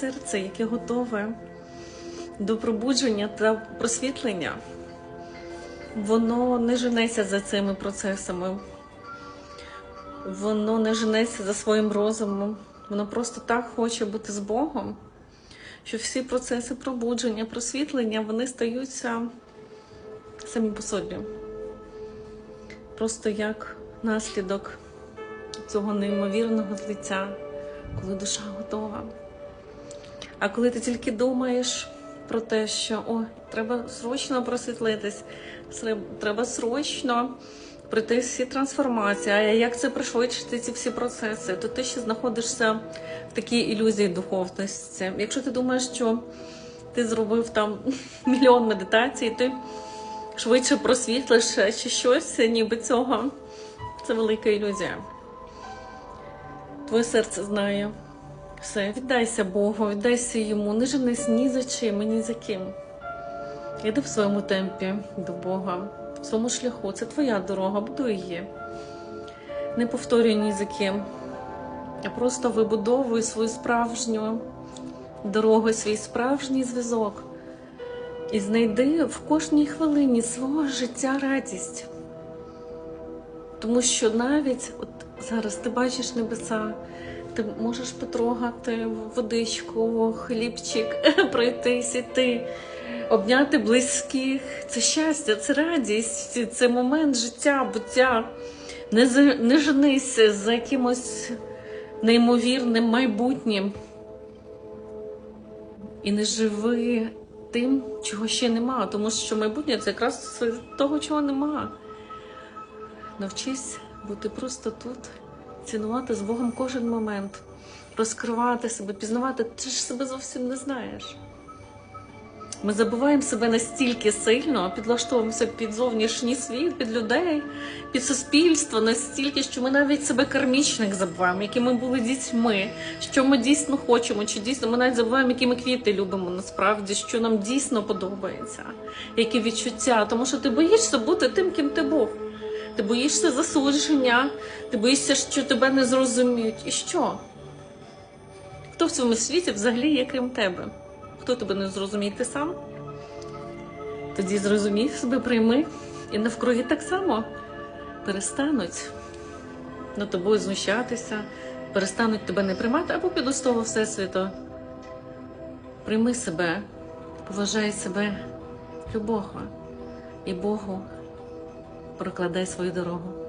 серце, яке готове до пробудження та просвітлення, воно не женеться за цими процесами. Воно не женеться за своїм розумом. Воно просто так хоче бути з Богом, що всі процеси пробудження, просвітлення, вони стаються самі по собі. Просто як наслідок цього неймовірного злиття, коли душа готова. А коли ти тільки думаєш про те, що о, треба срочно просвітлитись, треба срочно пройти всі трансформації, а як це пришвидшити ці всі процеси, то ти ще знаходишся в такій ілюзії духовності. Якщо ти думаєш, що ти зробив там мільйон медитацій, ти швидше просвітлиш чи щось, ніби цього, це велика ілюзія. Твоє серце знає. Все, віддайся Богу, віддайся йому, не женись ні за чим, і ні за ким. Іди в своєму темпі до Бога, в своєму шляху. Це твоя дорога, будуй її. Не повторюй ні за ким. А просто вибудовуй свою справжню дорогу, свій справжній зв'язок. І знайди в кожній хвилині свого життя радість. Тому що навіть от зараз ти бачиш небеса, ти можеш потрогати водичку, хлібчик, пройтись іти, обняти близьких. Це щастя, це радість, це момент життя, буття. Не, не женися за якимось неймовірним майбутнім. І не живи тим, чого ще нема, тому що майбутнє це якраз того, чого нема. Навчись бути просто тут, цінувати з Богом кожен момент, розкривати себе, пізнавати. Ти ж себе зовсім не знаєш. Ми забуваємо себе настільки сильно, підлаштовуємося під зовнішній світ, під людей, під суспільство настільки, що ми навіть себе кармічних забуваємо, які ми були дітьми, що ми дійсно хочемо, чи дійсно ми навіть забуваємо, які ми квіти любимо насправді, що нам дійсно подобається, які відчуття. Тому що ти боїшся бути тим, ким ти був. Ти боїшся засудження, ти боїшся, що тебе не зрозуміють. І що? Хто в цьому світі взагалі є крім тебе? Хто тебе не зрозуміє, ти сам? Тоді зрозумій себе, прийми, і навкруги так само перестануть над тобою знущатися, перестануть тебе не приймати або піду з всесвіту. Прийми себе, поважай себе, любого і Богу прокладай свою дорогу.